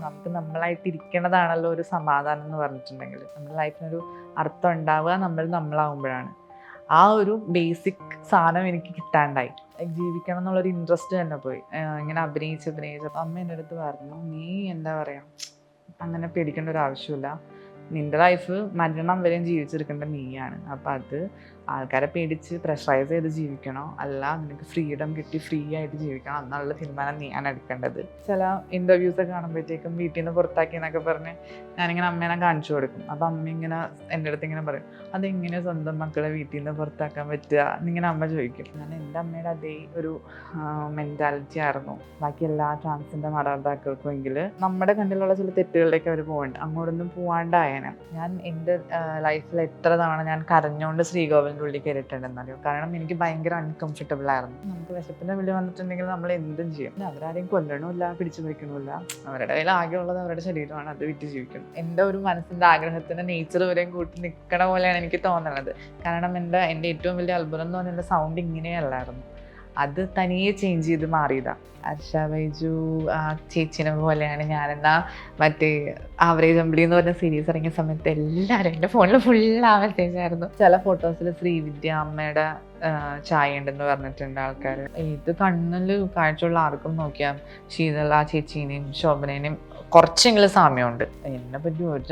നമുക്ക് നമ്മളായിട്ട് ഇരിക്കണതാണല്ലോ ഒരു സമാധാനം എന്ന് പറഞ്ഞിട്ടുണ്ടെങ്കിൽ. നമ്മുടെ ലൈഫിനൊരു അർത്ഥം ഉണ്ടാവുക നമ്മൾ നമ്മളാവുമ്പോഴാണ്. ആ ഒരു ബേസിക് സാധനം എനിക്ക് കിട്ടാണ്ടായി. ജീവിക്കണം എന്നുള്ളൊരു ഇൻട്രസ്റ്റ് തന്നെ പോയി. ഇങ്ങനെ അഭിനയിച്ച് അഭിനയിച്ച്. അമ്മ എന്റെ അടുത്ത് പറഞ്ഞു നീ എന്താ പറയുക അങ്ങനെ പേടിക്കേണ്ട ഒരു ആവശ്യമില്ല. നിന്റെ ലൈഫ് മരണം വരെയും ജീവിച്ചെടുക്കേണ്ട നീയാണ്. അപ്പം അത് ആൾക്കാരെ പേടിച്ച് പ്രഷറൈസ് ചെയ്ത് ജീവിക്കണോ? അല്ല നിനക്ക് ഫ്രീഡം കിട്ടി ഫ്രീ ആയിട്ട് ജീവിക്കണം എന്നുള്ള തീരുമാനം ഞാൻ എടുക്കേണ്ടത്. ചില ഇന്റർവ്യൂസ് ഒക്കെ കാണുമ്പോഴത്തേക്കും വീട്ടിൽ നിന്ന് പുറത്താക്കി എന്നൊക്കെ പറഞ്ഞ് ഞാനിങ്ങനെ അമ്മേനെ കാണിച്ചു കൊടുക്കും. അപ്പം അമ്മ ഇങ്ങനെ എന്റെ അടുത്ത് ഇങ്ങനെ പറയും അതെങ്ങനെ സ്വന്തം മക്കളെ വീട്ടിൽ നിന്ന് പുറത്താക്കാൻ പറ്റുക? എന്നിങ്ങനെ അമ്മ ചോദിക്കും. ഞാൻ എന്റെ അമ്മയുടെ അതേ ഒരു മെന്റാലിറ്റി ആയിരുന്നു. ബാക്കി എല്ലാ ട്രാൻസിന്റെ മാതാപിതാക്കൾക്കും എങ്കിൽ നമ്മുടെ കണ്ണിലുള്ള ചില തെറ്റുകളിലേക്ക് അവർ പോകണ്ട. അങ്ങോട്ടൊന്നും പോവാണ്ടായനെ. ഞാൻ എന്റെ ലൈഫിൽ എത്ര തവണ ഞാൻ കരഞ്ഞുകൊണ്ട് ശ്രീകോവിലിന്റെ ഉള്ളിൽ കയറിയിട്ടുണ്ടെന്നറിയോ? കാരണം എനിക്ക് ഭയങ്കര അൺകംഫർട്ടബിൾ ആയിരുന്നു. നമുക്ക് വിശപ്പിന്റെ വിളി വന്നിട്ടുണ്ടെങ്കിൽ നമ്മൾ എന്തും ചെയ്യും. അവരാരെയും കൊല്ലണമില്ല പിടിച്ചു നിൽക്കണമില്ല. അവരുടെ കയ്യിൽ ആകെയുള്ളത് അവരുടെ ശരീരമാണ് അത് വിറ്റ് ജീവിക്കണം എന്റെ ഒരു മനസ്സിന്റെ ആഗ്രഹത്തിന്റെ നേച്ചർ വരെയും കൂട്ടി നിൽക്കണ പോലെയാണ് എനിക്ക് തോന്നുന്നത് കാരണം എന്റെ എന്റെ ഏറ്റവും വലിയ അത്ഭുതം എന്ന് പറഞ്ഞാൽ സൗണ്ട് ഇങ്ങനെയല്ലായിരുന്നു. അത് തനിയെ ചേഞ്ച് ചെയ്ത് മാറിയതാ. ഹർഷ ബൈജു ആ ചേച്ചിനെ പോലെയാണ് ഞാനെന്നാ മറ്റേ ആവറേജ് അമ്പിളി എന്ന് പറഞ്ഞ സീരീസ് ഇറങ്ങിയ സമയത്ത് എല്ലാവരും എന്റെ ഫോണിൽ ഫുൾ ആവറേജ് ആയിരുന്നു ചില ഫോട്ടോസിൽ ശ്രീവിദ്യ അമ്മയുടെ ആ, ചായ ഉണ്ടെന്ന് പറഞ്ഞിട്ടുണ്ട് ആൾക്കാർ ഇത് കണ്ണിൽ കാഴ്ചയുള്ള ആർക്കും നോക്കിയാൽ ശീതള ചേച്ചീനെയും ശോഭനേനെയും കുറച്ചെങ്കിലും സാമ്യമുണ്ട്. എന്നെ പറ്റി ഒരു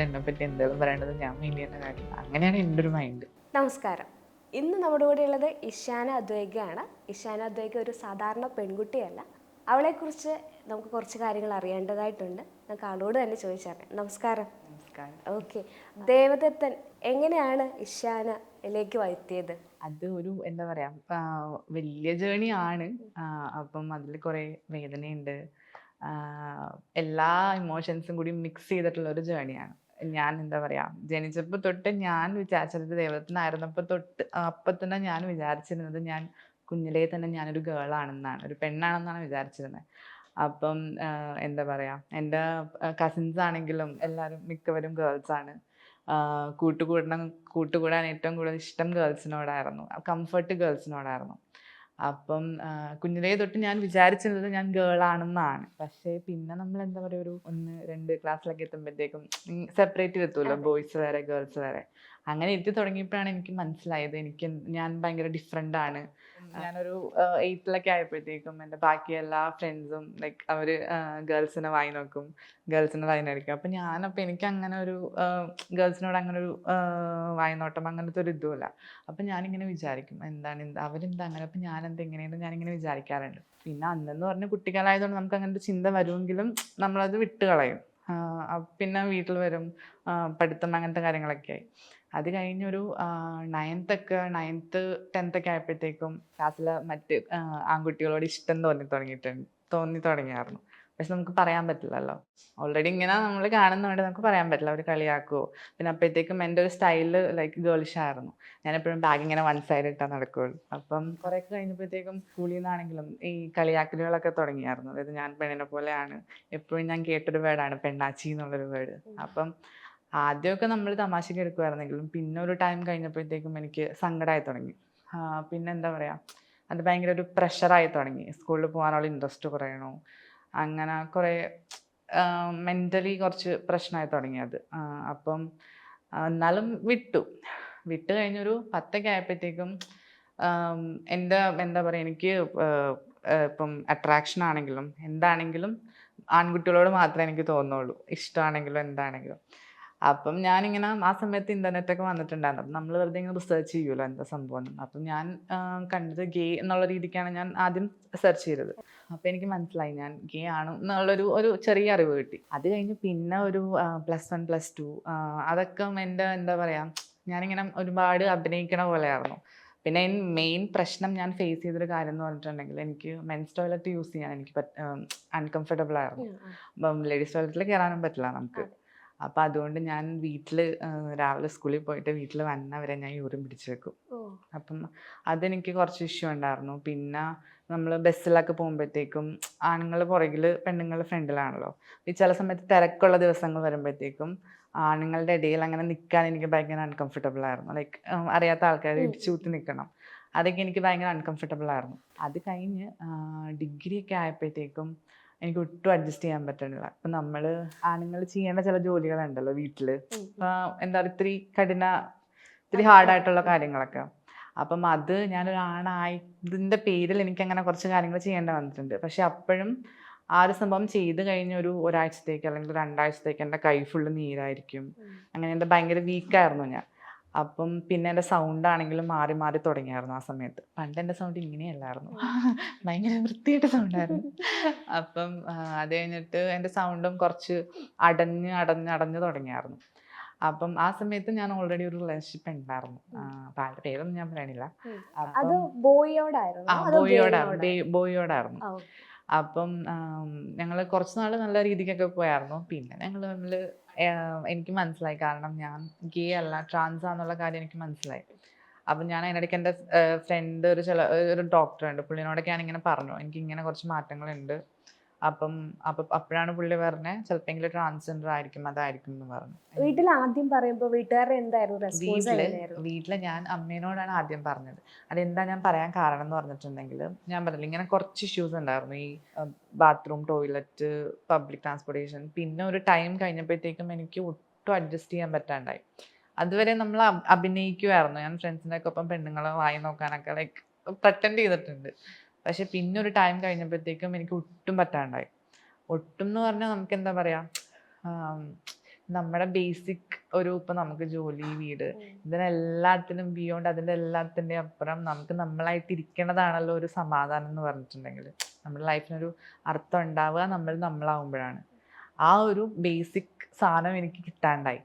എന്നെ പറ്റി എന്തെങ്കിലും പറയേണ്ടത് ഞാൻ മീനിയുടെ കാര്യം. അങ്ങനെയാണ് എന്റെ ഒരു മൈൻഡ് നമസ്കാരം. ഇന്ന് നമ്മുടെ കൂടെ ഉള്ളത് ഇഷാന അദ്വൈഗയാണ്. ഇഷാന അദ്വൈഗ ഒരു സാധാരണ പെൺകുട്ടിയല്ല. അവളെക്കുറിച്ച് നമുക്ക് കുറച്ച് കാര്യങ്ങൾ അറിയേണ്ടതായിട്ടുണ്ട്. നമുക്ക് ആളോട് തന്നെ ചോദിച്ചറിയാം നമസ്കാരം. നമസ്കാരം. ഓക്കെ. ദേവദത്തൻ എങ്ങനെയാണ് ഇഷാനയിലേക്ക് വരുത്തിയത്? അത് ഒരു എന്താ പറയാ വലിയ ജേണി ആണ്. അപ്പം അതിൽ കുറെ വേദനയുണ്ട്. എല്ലാ ഇമോഷൻസും കൂടി മിക്സ് ചെയ്തിട്ടുള്ള ഒരു ജേണിയാണ് ഞാൻ എന്താ പറയാ ജനിച്ചപ്പോൾ തൊട്ട് ഞാൻ വിചാരിച്ചത് ദൈവത്തിനായിരുന്നപ്പോൾ തൊട്ട് അപ്പൊ തന്നെ ഞാൻ വിചാരിച്ചിരുന്നത് ഞാൻ കുഞ്ഞിലേ തന്നെ ഞാനൊരു ഗേൾ ആണെന്നാണ് ഒരു പെണ്ണാണെന്നാണ് വിചാരിച്ചിരുന്നത് അപ്പം എന്താ പറയാ എന്റെ കസിൻസ് ആണെങ്കിലും എല്ലാവരും മിക്കവരും ഗേൾസ് ആണ്. കൂട്ടുകൂടണം കൂട്ടുകൂടാൻ ഏറ്റവും കൂടുതൽ ഇഷ്ടം ഗേൾസിനോടായിരുന്നു കംഫർട്ട് ഗേൾസിനോടായിരുന്നു അപ്പം കുഞ്ഞിലേ തൊട്ട് ഞാൻ വിചാരിച്ചിരുന്നത് ഞാൻ ഗേൾ ആണെന്നാണ്. പക്ഷേ പിന്നെ നമ്മൾ എന്താ പറയുക ഒരു ഒന്ന് രണ്ട് ക്ലാസ്സിലൊക്കെ എത്തുമ്പോഴത്തേക്കും സെപ്പറേറ്റ് എത്തുമല്ലോ ബോയ്സ് വേറെ ഗേൾസ് വേറെ. അങ്ങനെ എത്തി തുടങ്ങിയപ്പോഴാണ് എനിക്ക് മനസ്സിലായത് എനിക്ക് ഞാൻ ഭയങ്കര ഡിഫറെന്റ് ആണ്. ഞാനൊരു എയ്ത്തിലൊക്കെ ആയപ്പോഴത്തേക്കും എന്റെ ബാക്കി എല്ലാ ഫ്രണ്ട്സും ലൈക്ക് അവർ ഗേൾസിനെ വായി നോക്കും. ഗേൾസിനെ വായി നോക്കും. അപ്പം ഞാനപ്പോൾ എനിക്ക് അങ്ങനെ ഒരു ഗേൾസിനോട് അങ്ങനെ ഒരു വായി നോട്ടം അങ്ങനത്തെ ഒരു ഇതുമില്ല അപ്പം ഞാനിങ്ങനെ വിചാരിക്കും എന്താണ് എന്താ അവരെന്താ അങ്ങനെ? അപ്പം ഞാനെന്താ എങ്ങനെയാണ് ഞാനിങ്ങനെ വിചാരിക്കാറുണ്ട്. പിന്നെ അന്നെന്ന് പറഞ്ഞ കുട്ടികളായതുകൊണ്ട് നമുക്ക് അങ്ങനെ ഒരു ചിന്ത വരുമെങ്കിലും നമ്മളത് വിട്ടുകളയും. പിന്നെ വീട്ടിൽ വരും പഠിത്തം അങ്ങനത്തെ കാര്യങ്ങളൊക്കെ ആയി. അത് കഴിഞ്ഞൊരു നയൻത്ത് ഒക്കെ നയൻത്ത് ടെൻത്ത് ഒക്കെ ആയപ്പോഴത്തേക്കും ക്ലാസ്സിലെ മറ്റ് ആൺകുട്ടികളോട് ഇഷ്ടം തോന്നി തുടങ്ങിയിട്ടുണ്ട് തോന്നി തുടങ്ങിയായിരുന്നു പക്ഷെ നമുക്ക് പറയാൻ പറ്റില്ലല്ലോ. ഓൾറെഡി ഇങ്ങനെ നമ്മൾ കാണുന്നതുകൊണ്ട് നമുക്ക് പറയാൻ പറ്റില്ല. അവർ കളിയാക്കുമോ പിന്നെ അപ്പോഴത്തേക്കും എന്റെ ഒരു സ്റ്റൈൽ ലൈക്ക് ഗേളിഷ് ആയിരുന്നു. ഞാൻ എപ്പോഴും ബാഗ് ഇങ്ങനെ വൺ സൈഡ് ഇട്ടാൽ നടക്കുകയുള്ളൂ അപ്പം കുറേയൊക്കെ കഴിഞ്ഞപ്പോഴത്തേക്കും സ്കൂളിൽ നിന്നാണെങ്കിലും ഈ കളിയാക്കലുകളൊക്കെ തുടങ്ങിയായിരുന്നു അതായത് ഞാൻ പെണ്ണിനെ പോലെയാണ്. എപ്പോഴും ഞാൻ കേട്ടൊരു വേർഡാണ് പെണ്ണാച്ചി എന്നുള്ളൊരു വേർഡ് അപ്പം ആദ്യമൊക്കെ നമ്മൾ തമാശക്ക് എടുക്കുമായിരുന്നെങ്കിലും പിന്നെ ഒരു ടൈം കഴിഞ്ഞപ്പോഴത്തേക്കും എനിക്ക് സങ്കടമായി തുടങ്ങി. പിന്നെ എന്താ പറയുക അത് ഭയങ്കര ഒരു പ്രഷറായി തുടങ്ങി. സ്കൂളിൽ പോകാനുള്ള ഇൻട്രസ്റ്റ് കുറയണു. അങ്ങനെ കുറേ മെന്റലി കുറച്ച് പ്രശ്നമായി തുടങ്ങി അത്. അപ്പം എന്നാലും വിട്ടു. വിട്ട് കഴിഞ്ഞൊരു പത്തൊക്കെ ആയപ്പോഴത്തേക്കും എന്റെ എന്താ പറയുക എനിക്ക് ഇപ്പം അട്രാക്ഷൻ ആണെങ്കിലും എന്താണെങ്കിലും ആൺകുട്ടികളോട് മാത്രമേ എനിക്ക് തോന്നുള്ളൂ. ഇഷ്ടമാണെങ്കിലും എന്താണെങ്കിലും. അപ്പം ഞാനിങ്ങനെ ആ സമയത്ത് ഇന്റർനെറ്റൊക്കെ വന്നിട്ടുണ്ടായിരുന്നു. അപ്പം നമ്മൾ വെറുതെ ഇങ്ങനെ റിസർച്ച് ചെയ്യുമല്ലോ എന്താ സംഭവം അപ്പം ഞാൻ കണ്ടത് ഗേ എന്നുള്ള രീതിക്കാണ് ഞാൻ ആദ്യം സെർച്ച് ചെയ്തത്. അപ്പം എനിക്ക് മനസ്സിലായി ഞാൻ ഗേ ആണ് എന്നുള്ളൊരു ഒരു ചെറിയ അറിവ് കിട്ടി. അത് കഴിഞ്ഞ് പിന്നെ ഒരു പ്ലസ് വൺ പ്ലസ് ടു അതൊക്കെ എന്റെ എന്താ പറയുക ഞാനിങ്ങനെ ഒരുപാട് അഭിനയിക്കണ പോലെയായിരുന്നു. പിന്നെ മെയിൻ പ്രശ്നം ഞാൻ ഫേസ് ചെയ്തൊരു കാര്യം എന്ന് പറഞ്ഞിട്ടുണ്ടെങ്കിൽ എനിക്ക് മെൻസ് ടോയ്ലറ്റ് യൂസ് ചെയ്യാൻ എനിക്ക് അൺകംഫർട്ടബിൾ ആയിരുന്നു. അപ്പം ലേഡീസ് ടോയ്ലറ്റിൽ കയറാനും പറ്റില്ല നമുക്ക്. അപ്പം അതുകൊണ്ട് ഞാൻ വീട്ടിൽ രാവിലെ സ്കൂളിൽ പോയിട്ട് വീട്ടിൽ വന്നവരെ ഞാൻ യൂറിൻ പിടിച്ചു വെക്കും. അപ്പം അതെനിക്ക് കുറച്ച് ഇഷ്യൂ ഉണ്ടായിരുന്നു. പിന്നെ നമ്മൾ ബസ്സിലൊക്കെ പോകുമ്പോഴത്തേക്കും ആണുങ്ങൾ പുറകിൽ പെണ്ണുങ്ങൾ ഫ്രണ്ടിലാണല്ലോ. ഈ ചില സമയത്ത് തിരക്കുള്ള ദിവസങ്ങൾ വരുമ്പോഴത്തേക്കും ആണുങ്ങളുടെ ഇടയിൽ അങ്ങനെ നിൽക്കാൻ എനിക്ക് ഭയങ്കര അൺകംഫർട്ടബിൾ ആയിരുന്നു. ലൈക്ക് അറിയാത്ത ആൾക്കാർ ഇടിച്ചൂത്തി നിൽക്കണം. അതൊക്കെ എനിക്ക് ഭയങ്കര അൺകംഫർട്ടബിൾ ആയിരുന്നു. അത് കഴിഞ്ഞ് ഡിഗ്രി ഒക്കെ ആയപ്പോഴത്തേക്കും എനിക്ക് ഒട്ടും അഡ്ജസ്റ്റ് ചെയ്യാൻ പറ്റണില്ല. അപ്പൊ നമ്മൾ ആണുങ്ങൾ ചെയ്യേണ്ട ചില ജോലികളുണ്ടല്ലോ വീട്ടിൽ. എന്താ പറയുക ഇത്തിരി കഠിന ഇത്തിരി ഹാർഡായിട്ടുള്ള കാര്യങ്ങളൊക്കെ. അപ്പം അത് ഞാനൊരു ആണായതിന്റെ പേരിൽ എനിക്ക് അങ്ങനെ കുറച്ച് കാര്യങ്ങൾ ചെയ്യേണ്ടി വന്നിട്ടുണ്ട്. പക്ഷെ അപ്പോഴും ആ ഒരു സംഭവം ചെയ്ത് കഴിഞ്ഞ ഒരു ഒരാഴ്ചത്തേക്ക് അല്ലെങ്കിൽ രണ്ടാഴ്ചത്തേക്ക് എന്റെ കൈ ഫുള്ള് നീരായിരിക്കും. അങ്ങനെ എന്റെ ഭയങ്കര വീക്കായിരുന്നു ഞാൻ. അപ്പം പിന്നെ എന്റെ സൗണ്ട് ആണെങ്കിലും മാറി മാറി തുടങ്ങിയായിരുന്നു ആ സമയത്ത്. പണ്ട് എന്റെ സൗണ്ട് ഇങ്ങനെയല്ലായിരുന്നു. ഭയങ്കര വൃത്തിയായിട്ട് സൗണ്ടായിരുന്നു അപ്പം അത് കഴിഞ്ഞിട്ട് എന്റെ സൗണ്ടും കുറച്ച് അടഞ്ഞ് അടഞ്ഞ് അടഞ്ഞ് തുടങ്ങിയായിരുന്നു. അപ്പം ആ സമയത്ത് ഞാൻ ഓൾറെഡി ഒരു റിലേഷൻഷിപ്പ് ഉണ്ടായിരുന്നു. അപ്പം ആളുടെ പേരൊന്നും ഞാൻ പറയണില്ല. ബോയിയോടായിരുന്നു? ബോയിയോടായിരുന്നു. ബോയിയോടായിരുന്നു. അപ്പം ഞങ്ങൾ കുറച്ച് നാൾ നല്ല രീതിക്കൊക്കെ പോയായിരുന്നു. പിന്നെ ഞങ്ങൾ തമ്മിൽ എനിക്ക് മനസ്സിലായി. കാരണം ഞാൻ ഗേ അല്ല ട്രാൻസ് ആണെന്നുള്ള കാര്യം എനിക്ക് മനസ്സിലായി. അപ്പം ഞാൻ അതിനിടയ്ക്ക് എന്റെ ഫ്രണ്ട് ഒരു ചില ഒരു ഡോക്ടർ ഉണ്ട്. പുള്ളിനോടൊക്കെ ഇങ്ങനെ പറഞ്ഞു. എനിക്ക് ഇങ്ങനെ കുറച്ച് മാറ്റങ്ങളുണ്ട്. അപ്പം അപ്പൊ അപ്പോഴാണ് പുള്ളി പറഞ്ഞത് ചിലപ്പോൾ ട്രാൻസ്ജെൻഡർ ആയിരിക്കും അതായിരിക്കും എന്ന് പറഞ്ഞു. വീട്ടിൽ ആദ്യം പറയുമ്പോൾ വീട്ടുകാരുടെ എന്തായിരുന്നു വീട്ടിൽ വീട്ടിൽ ഞാൻ അമ്മേനോടാണ് ആദ്യം പറഞ്ഞത്. അതെന്താ ഞാൻ പറയാൻ കാരണം എന്ന് പറഞ്ഞിട്ടുണ്ടെങ്കിൽ ഞാൻ പറഞ്ഞില്ല ഇങ്ങനെ കുറച്ച് ഇഷ്യൂസ് ഉണ്ടായിരുന്നു. ഈ ബാത്റൂം ടോയ്ലറ്റ് പബ്ലിക് ട്രാൻസ്പോർട്ടേഷൻ പിന്നെ ഒരു ടൈം കഴിഞ്ഞപ്പോഴത്തേക്കും എനിക്ക് ഒട്ടും അഡ്ജസ്റ്റ് ചെയ്യാൻ പറ്റാണ്ടായി. അതുവരെ നമ്മൾ അഭിനയിക്കുമായിരുന്നു ഞാൻ ഫ്രണ്ട്സിന്റെ ഒക്കെ ഒപ്പം പെണ്ണുങ്ങളെ വായി നോക്കാനൊക്കെ ലൈക്ക് പ്രറ്റൻഡ് ചെയ്തിട്ടുണ്ട്. പക്ഷെ പിന്നെ ഒരു ടൈം കഴിഞ്ഞപ്പോഴത്തേക്കും എനിക്ക് ഒട്ടും പറ്റാണ്ടായി. ഒട്ടും എന്ന് പറഞ്ഞാൽ നമുക്ക് എന്താ പറയാ നമ്മുടെ ബേസിക് ഒരു ഇപ്പം നമുക്ക് ജോലി വീട് ഇതിനെല്ലാത്തിനും ബിയോണ്ട് അതിന്റെ എല്ലാത്തിന്റെ അപ്പുറം നമുക്ക് നമ്മളായിട്ട് ഇരിക്കണതാണല്ലോ ഒരു സമാധാനം എന്ന് പറഞ്ഞിട്ടുണ്ടെങ്കിൽ നമ്മുടെ ലൈഫിനൊരു അർത്ഥം ഉണ്ടാവുക നമ്മൾ നമ്മളാവുമ്പോഴാണ്. ആ ഒരു ബേസിക് സാധനം എനിക്ക് കിട്ടാണ്ടായി.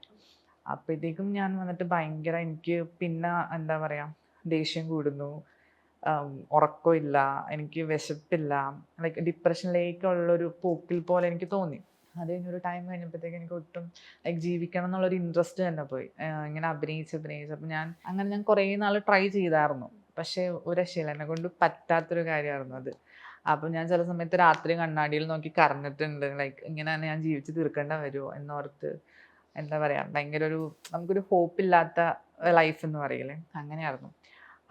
അപ്പോഴത്തേക്കും ഞാൻ വന്നിട്ട് ഭയങ്കര എനിക്ക് പിന്നെ എന്താ പറയുക ദേഷ്യം കൂടുന്നു. ഉറക്കമില്ല എനിക്ക് വിശപ്പില്ല ലൈക്ക് ഡിപ്രഷനിലേക്കുള്ളൊരു പോക്കിൽ പോലെ എനിക്ക് തോന്നി. അത് കഴിഞ്ഞൊരു ടൈം കഴിഞ്ഞപ്പോഴത്തേക്ക് എനിക്ക് ഒട്ടും ലൈക്ക് ജീവിക്കണം എന്നുള്ളൊരു ഇൻട്രസ്റ്റ് തന്നെ പോയി. ഇങ്ങനെ അഭിനയിച്ച് അഭിനയിച്ച്. അപ്പം ഞാൻ അങ്ങനെ ഞാൻ കുറേ നാൾ ട്രൈ ചെയ്തായിരുന്നു. പക്ഷേ ഒരു രക്ഷയില്ല. എന്നെ കൊണ്ട് പറ്റാത്തൊരു കാര്യമായിരുന്നു അത്. അപ്പം ഞാൻ ചില സമയത്ത് രാത്രി കണ്ണാടിയിൽ നോക്കി കരഞ്ഞിട്ടുണ്ട്. ലൈക്ക് ഇങ്ങനെ തന്നെ ഞാൻ ജീവിച്ച് തീർക്കേണ്ട വരുമോ എന്നോർത്ത് എന്താ പറയുക ഭയങ്കര ഒരു നമുക്കൊരു ഹോപ്പില്ലാത്ത ലൈഫ് എന്ന് പറയില്ലേ അങ്ങനെയായിരുന്നു.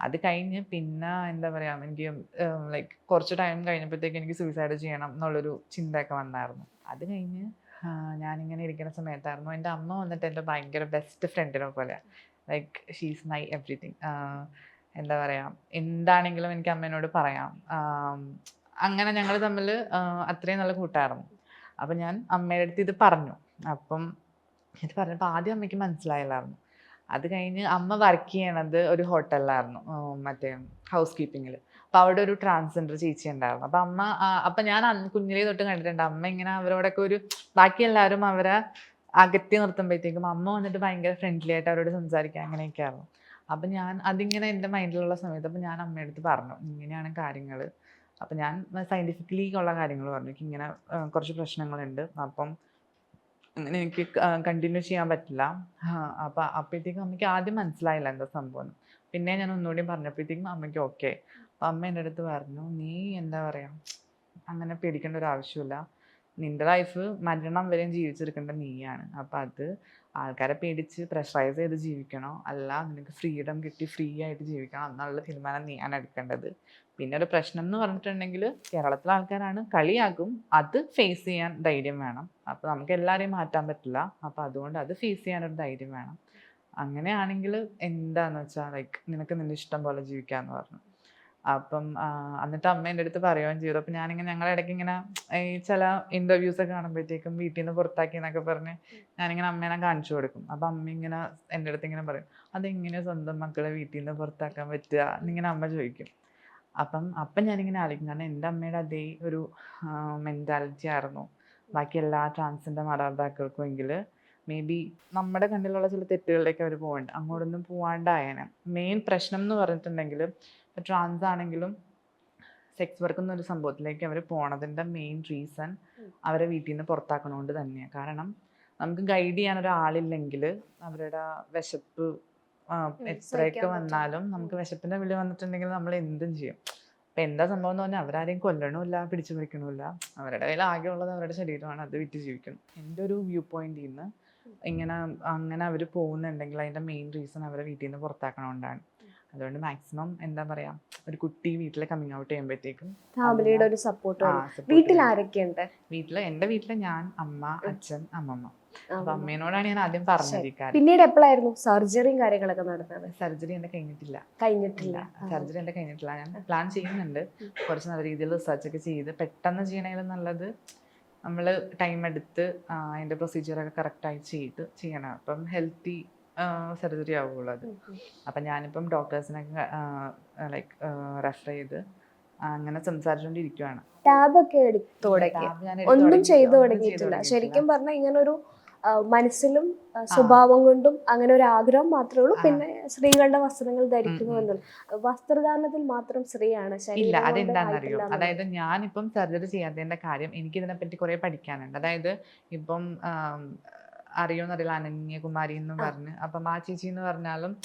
അത് കഴിഞ്ഞ് പിന്നെ എന്താ പറയുക എനിക്ക് ലൈക്ക് കുറച്ച് ടൈം കഴിഞ്ഞപ്പോഴത്തേക്ക് എനിക്ക് സൂയിസൈഡ് ചെയ്യണം എന്നുള്ളൊരു ചിന്തയൊക്കെ വന്നായിരുന്നു. അത് കഴിഞ്ഞ് ഞാനിങ്ങനെ ഇരിക്കുന്ന സമയത്തായിരുന്നു. എന്റെ അമ്മ വന്നിട്ട് എന്റെ ഭയങ്കര ബെസ്റ്റ് ഫ്രണ്ടിനെ പോലെ. ലൈക്ക് ഷീസ് മൈ എവ്രിതിങ് എന്താ പറയുക എന്താണെങ്കിലും എനിക്ക് അമ്മേനോട് പറയാം. അങ്ങനെ ഞങ്ങൾ തമ്മിൽ അത്രയും നല്ല കൂട്ടായിരുന്നു. അപ്പം ഞാൻ അമ്മയുടെ അടുത്ത് ഇത് പറഞ്ഞു. അപ്പം ഇത് പറഞ്ഞപ്പോൾ ആദ്യം അമ്മയ്ക്ക് മനസ്സിലായില്ലായിരുന്നു. അത് കഴിഞ്ഞ് അമ്മ വർക്ക് ചെയ്യണത് ഒരു ഹോട്ടലിലായിരുന്നു മറ്റേ ഹൗസ് കീപ്പിങ്ങിൽ അപ്പം അവിടെ ഒരു ട്രാൻസ്ജെൻഡർ ചേച്ചി ഉണ്ടായിരുന്നു. അപ്പം അമ്മ അപ്പം ഞാൻ കുഞ്ഞിലേ തൊട്ട് കണ്ടിട്ടുണ്ട്. അമ്മ ഇങ്ങനെ അവരോടൊക്കെ ഒരു ബാക്കി എല്ലാവരും അവരെ അകറ്റി നിർത്തുമ്പോഴത്തേക്കും അമ്മ വന്നിട്ട് ഭയങ്കര ഫ്രണ്ട്ലി ആയിട്ട് അവരോട് സംസാരിക്കുക അങ്ങനെയൊക്കെ ആയിരുന്നു. അപ്പം ഞാൻ അതിങ്ങനെ എന്റെ മൈൻഡിലുള്ള സമയത്ത് അപ്പം ഞാൻ അമ്മയുടെ അടുത്ത് പറഞ്ഞു ഇങ്ങനെയാണ് കാര്യങ്ങൾ അപ്പം ഞാൻ സയന്റിഫിക്കലി ഉള്ള കാര്യങ്ങൾ പറഞ്ഞു. ഇങ്ങനെ കുറച്ച് പ്രശ്നങ്ങളുണ്ട്. അപ്പം അങ്ങനെ എനിക്ക് കണ്ടിന്യൂ ചെയ്യാൻ പറ്റില്ല. അപ്പം അപ്പോഴത്തേക്കും അമ്മയ്ക്ക് ആദ്യം മനസ്സിലായില്ല എന്താ സംഭവം പിന്നെ ഞാൻ ഒന്നുകൂടി പറഞ്ഞപ്പോഴത്തേക്കും അമ്മയ്ക്ക് ഓക്കെ അപ്പം അമ്മ എന്റെ അടുത്ത് പറഞ്ഞു നീ എന്താ പറയുക അങ്ങനെ പേടിക്കേണ്ട ഒരു ആവശ്യമില്ല. നിന്റെ ലൈഫ് മരണം വരെയും ജീവിച്ചെടുക്കേണ്ട നീയാണ്. അപ്പം അത് ആൾക്കാരെ പേടിച്ച് പ്രഷറൈസ് ചെയ്ത് ജീവിക്കണോ? അല്ല നിനക്ക് ഫ്രീഡം കിട്ടി ഫ്രീ ആയിട്ട് ജീവിക്കണം എന്നുള്ള തീരുമാനം നീയാണ് എടുക്കേണ്ടത്. പിന്നെ ഒരു പ്രശ്നം എന്ന് പറഞ്ഞിട്ടുണ്ടെങ്കിൽ കേരളത്തിലെ ആൾക്കാരാണ് കളിയാക്കും അത് ഫേസ് ചെയ്യാൻ ധൈര്യം വേണം. അപ്പോൾ നമുക്ക് എല്ലാവരെയും മാറ്റാൻ പറ്റില്ല. അപ്പോൾ അതുകൊണ്ട് അത് ഫേസ് ചെയ്യാനൊരു ധൈര്യം വേണം. അങ്ങനെയാണെങ്കിൽ എന്താന്ന് വെച്ചാൽ ലൈക്ക് നിനക്ക് നിന്റെ ഇഷ്ടം പോലെ ജീവിക്കാമെന്ന് പറഞ്ഞു. അപ്പം എന്നിട്ട് അമ്മ എന്റെ അടുത്ത് പറയുകയും ചെയ്തു. അപ്പം ഞാനിങ്ങനെ ഞങ്ങളുടെ ഇടയ്ക്ക് ഇങ്ങനെ ഈ ചില ഇന്റർവ്യൂസ് ഒക്കെ കാണുമ്പോഴത്തേക്കും വീട്ടിൽ നിന്ന് പുറത്താക്കി എന്നൊക്കെ പറഞ്ഞ് ഞാനിങ്ങനെ അമ്മേനെ കാണിച്ചു കൊടുക്കും. അപ്പം അമ്മ ഇങ്ങനെ എന്റെ അടുത്ത് ഇങ്ങനെ പറയും അതെങ്ങനെ സ്വന്തം മക്കളെ വീട്ടിൽ നിന്ന് പുറത്താക്കാൻ പറ്റുക? എന്നിങ്ങനെ അമ്മ ചോദിക്കും. അപ്പം അപ്പം ഞാനിങ്ങനെ ആലോചിക്കും. കാരണം എന്റെ അമ്മയുടെ അതേ ഒരു മെന്റാലിറ്റി ആയിരുന്നു. ബാക്കി എല്ലാ ട്രാൻസിന്റെ മാതാപിതാക്കൾക്കും എങ്കിൽ മേ ബി നമ്മുടെ കണ്ണിലുള്ള ചില തെറ്റുകളിലേക്ക് അവർ പോകണ്ട അങ്ങോട്ടൊന്നും പോവാണ്ടായേനെ. മെയിൻ പ്രശ്നം എന്ന് പറഞ്ഞിട്ടുണ്ടെങ്കിൽ ഇപ്പോൾ ട്രാൻസ് ആണെങ്കിലും സെക്സ് വർക്ക് എന്നൊരു സംഭവത്തിലേക്ക് അവർ പോണതിന്റെ മെയിൻ റീസൺ അവരെ വീട്ടിൽ നിന്ന് പുറത്താക്കണോണ്ട് തന്നെയാണ് കാരണം നമുക്ക് ഗൈഡ് ചെയ്യാൻ ഒരാളില്ലെങ്കിൽ അവരുടെ വിശപ്പ് എത്രയൊക്കെ വന്നാലും നമുക്ക് വിശപ്പിന്റെ വിളി വന്നിട്ടുണ്ടെങ്കിൽ നമ്മൾ എന്തും ചെയ്യും. അപ്പം എന്താ സംഭവം എന്ന് പറഞ്ഞാൽ അവരാരെയും കൊല്ലണമില്ല പിടിച്ചു പറിക്കണമില്ല അവരുടെ കയ്യിൽ ആകെ ഉള്ളത് അവരുടെ ശരീരമാണ് അത് വിറ്റ് ജീവിക്കണം. എന്റെ ഒരു വ്യൂ പോയിന്റിൽ നിന്ന് ഇങ്ങനെ അങ്ങനെ അവർ പോകുന്നുണ്ടെങ്കിൽ അതിന്റെ മെയിൻ റീസൺ അവരെ വീട്ടിൽ നിന്ന് പുറത്താക്കണോണ്ടാണ്. അതുകൊണ്ട് മാക്സിമം എന്താ പറയാ ഒരു കുട്ടി വീട്ടിലെ കമ്മിങ് ഔട്ട് ചെയ്യുമ്പോഴത്തേക്കും ഫാമിലിയുടെ ഒരു സപ്പോർട്ട് വീട്ടിൽ. ആരൊക്കെയുണ്ട്? എന്റെ വീട്ടിലെ ഞാൻ അമ്മ അച്ഛൻ അമ്മമ്മ. അപ്പൊ അമ്മേനോടാണ് ഞാൻ ആദ്യം പറഞ്ഞത് പിന്നീട് എപ്പോഴായിരുന്നു സർജറിയും കാര്യങ്ങളൊക്കെ നടന്നത്? സർജറി എന്റെ കഴിഞ്ഞിട്ടില്ല. കഴിഞ്ഞിട്ടില്ല. സർജറി എന്റെ കഴിഞ്ഞിട്ടില്ല. ഞാൻ പ്ലാൻ ചെയ്യുന്നുണ്ട്. കുറച്ച് നല്ല രീതിയിൽ റിസർച്ച് ഒക്കെ ചെയ്ത് പെട്ടെന്ന് ചെയ്യണേലും നല്ലത് നമ്മൾ ടൈം എടുത്ത് അതിന്റെ പ്രൊസീജിയറൊക്കെ കറക്റ്റായി ചെയ്ത് ചെയ്യണം. അപ്പം ഹെൽത്തി സർജറി ആവുള്ളൂ അത്. അപ്പം ഞാനിപ്പം ഡോക്ടേഴ്സിനൊക്കെ ലൈക്ക് റെഫർ ചെയ്ത് അങ്ങനെ സംസാരിച്ചോണ്ടിരിക്കുവാണ്. ടാബ് ഒക്കെ എടുത്തു തുടങ്ങി. ഞാൻ ഒന്നും ചെയ്തു തുടങ്ങിയിട്ടില്ല. ശരിക്കും പറഞ്ഞാൽ ഇങ്ങനൊരു ഒരു മനസ്സിലും സ്വഭാവം കൊണ്ടും അങ്ങനെ ഒരു ആഗ്രഹം മാത്രമേ ഉള്ളൂ. പിന്നെ സ്ത്രീകളുടെ വസ്ത്രങ്ങൾ ധരിക്കുന്നു ഉം. വസ്ത്രധാരണത്തിൽ മാത്രം സ്ത്രീയാണ് ഇല്ല അതെന്താണെന്നറിയോ. അതായത് ഞാനിപ്പം സർജറി ചെയ്യാത്തതിന്റെ കാര്യം എനിക്ക് ഇതിനെപ്പറ്റി കുറെ പഠിക്കാനുണ്ട്. അതായത് ഇപ്പം അറിയോന്നറിയില്ല അനന്യകുമാരി എന്ന്. പറഞ്ഞ്. അപ്പം ആ ചേച്ചി എന്ന് പറഞ്ഞാലും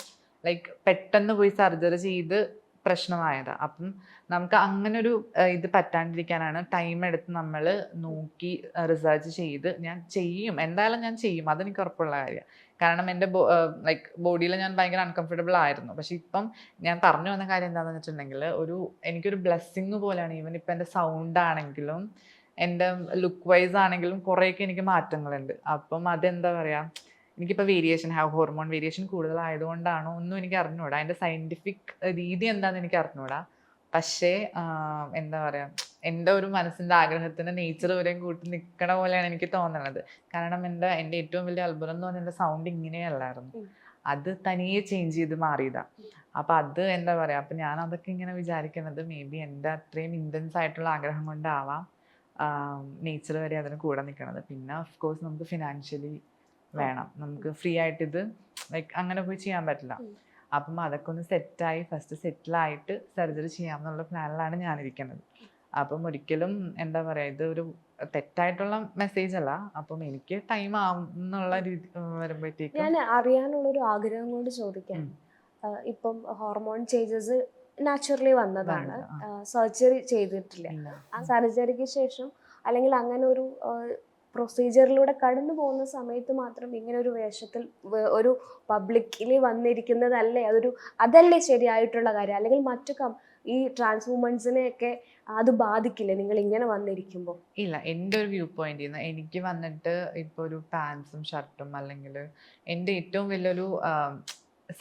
ലൈക്ക് പെട്ടെന്ന് പോയി സർജറി ചെയ്ത് പ്രശ്നമായതാ. അപ്പം നമുക്ക് അങ്ങനെ ഒരു ഇത് പറ്റാണ്ടിരിക്കാനാണ് ടൈം എടുത്ത് നമ്മൾ നോക്കി റിസർച്ച് ചെയ്ത് ഞാൻ ചെയ്യും. എന്തായാലും ഞാൻ ചെയ്യും. അതെനിക്ക് ഉറപ്പുള്ള കാര്യം. കാരണം എന്റെ ലൈക്ക് ബോഡിയിൽ ഞാൻ ഭയങ്കര അൺകംഫർട്ടബിൾ ആയിരുന്നു. പക്ഷെ ഇപ്പം ഞാൻ പറഞ്ഞു വന്ന കാര്യം എന്താണെന്ന് വെച്ചിട്ടുണ്ടെങ്കിൽ ഒരു എനിക്കൊരു ബ്ലെസ്സിങ് പോലെയാണ്. ഈവൻ ഇപ്പം എന്റെ സൗണ്ട് ആണെങ്കിലും എന്റെ ലുക്ക് വൈസ് ആണെങ്കിലും കുറേയൊക്കെ എനിക്ക് മാറ്റങ്ങളുണ്ട്. അപ്പം അതെന്താ പറയുക എനിക്കിപ്പോൾ വേരിയേഷൻ ഹാവ് ഹോർമോൺ വേരിയേഷൻ കൂടുതലായതുകൊണ്ടാണോ ഒന്നും എനിക്ക് അറിഞ്ഞുകൂടാ അതിന്റെ സയന്റിഫിക് രീതി എന്താണെന്ന് എനിക്ക് അറിഞ്ഞുകൂടാ പക്ഷേ എന്താ പറയുക എന്റെ ഒരു മനസ്സിന്റെ ആഗ്രഹത്തിന് നേച്ചർ വരെയും കൂട്ടി നിൽക്കണ പോലെയാണ് എനിക്ക് തോന്നുന്നത് കാരണം എന്റെ എന്റെ ഏറ്റവും വലിയ അത്ഭുതം എന്ന് പറഞ്ഞാൽ എന്റെ സൗണ്ട് ഇങ്ങനെയല്ലായിരുന്നു. അത് തനിയെ ചേഞ്ച് ചെയ്ത് മാറിയതാ. അപ്പം അത് എന്താ പറയുക അപ്പം ഞാൻ അതൊക്കെ ഇങ്ങനെ വിചാരിക്കുന്നത് മേ ബി എന്റെ അത്രയും ഇന്റൻസ് ആയിട്ടുള്ള ആഗ്രഹം കൊണ്ടാവാം നേച്ചർ വരെ അതിന് കൂടെ നിൽക്കണത് പിന്നെ ഓഫ് കോഴ്സ് നമുക്ക് ഫിനാൻഷ്യലി വേണം. നമുക്ക് ഫ്രീ ആയിട്ട് ഇത് ലൈക്ക് അങ്ങനെ പോയി ചെയ്യാൻ പറ്റില്ല. അപ്പം അതൊക്കെ ഒന്ന് സെറ്റായി ഫസ്റ്റ് സെറ്റിലായിട്ട് സർജറി ചെയ്യാമെന്നുള്ള പ്ലാനിലാണ് ഞാനിരിക്കുന്നത്. അപ്പം ഒരിക്കലും എന്താ പറയുക ഇത് ഒരു തെറ്റായിട്ടുള്ള മെസ്സേജ് അല്ല. അപ്പം എനിക്ക് ടൈം ആവും എന്നുള്ള രീതി വരുമ്പോഴത്തേക്ക് ഞാൻ അറിയാനുള്ള ഒരു ആഗ്രഹം കൊണ്ട് ചോദിക്കാം. ഇപ്പം ഹോർമോൺ ചേഞ്ചസ് നാച്ചുറലി വന്നതാണ്. സർജറി ചെയ്തിട്ടില്ല. ആ സർജറിക്ക് ശേഷം അല്ലെങ്കിൽ അങ്ങനെ ഒരു പ്രൊസീജിയറിലൂടെ കടന്നു പോകുന്ന സമയത്ത് മാത്രം ഇങ്ങനെ ഒരു വേഷത്തിൽ ഒരു പബ്ലിക്കിൽ വന്നിരിക്കുന്നതല്ലേ? അതൊരു അതല്ലേ ശരിയായിട്ടുള്ള കാര്യം? അല്ലെങ്കിൽ മറ്റു കം ഈ ട്രാൻസ് വുമൻസിനെയൊക്കെ അത് ബാധിക്കില്ലേ? നിങ്ങൾ ഇങ്ങനെ വന്നിരിക്കുമ്പോൾ ഇല്ല എന്റെ ഒരു വ്യൂ പോയിന്റിൽ നിന്ന് എനിക്ക് വന്നിട്ട് ഇപ്പോൾ ഒരു പാൻസും ഷർട്ടും അല്ലെങ്കിൽ എന്റെ ഏറ്റവും വലിയൊരു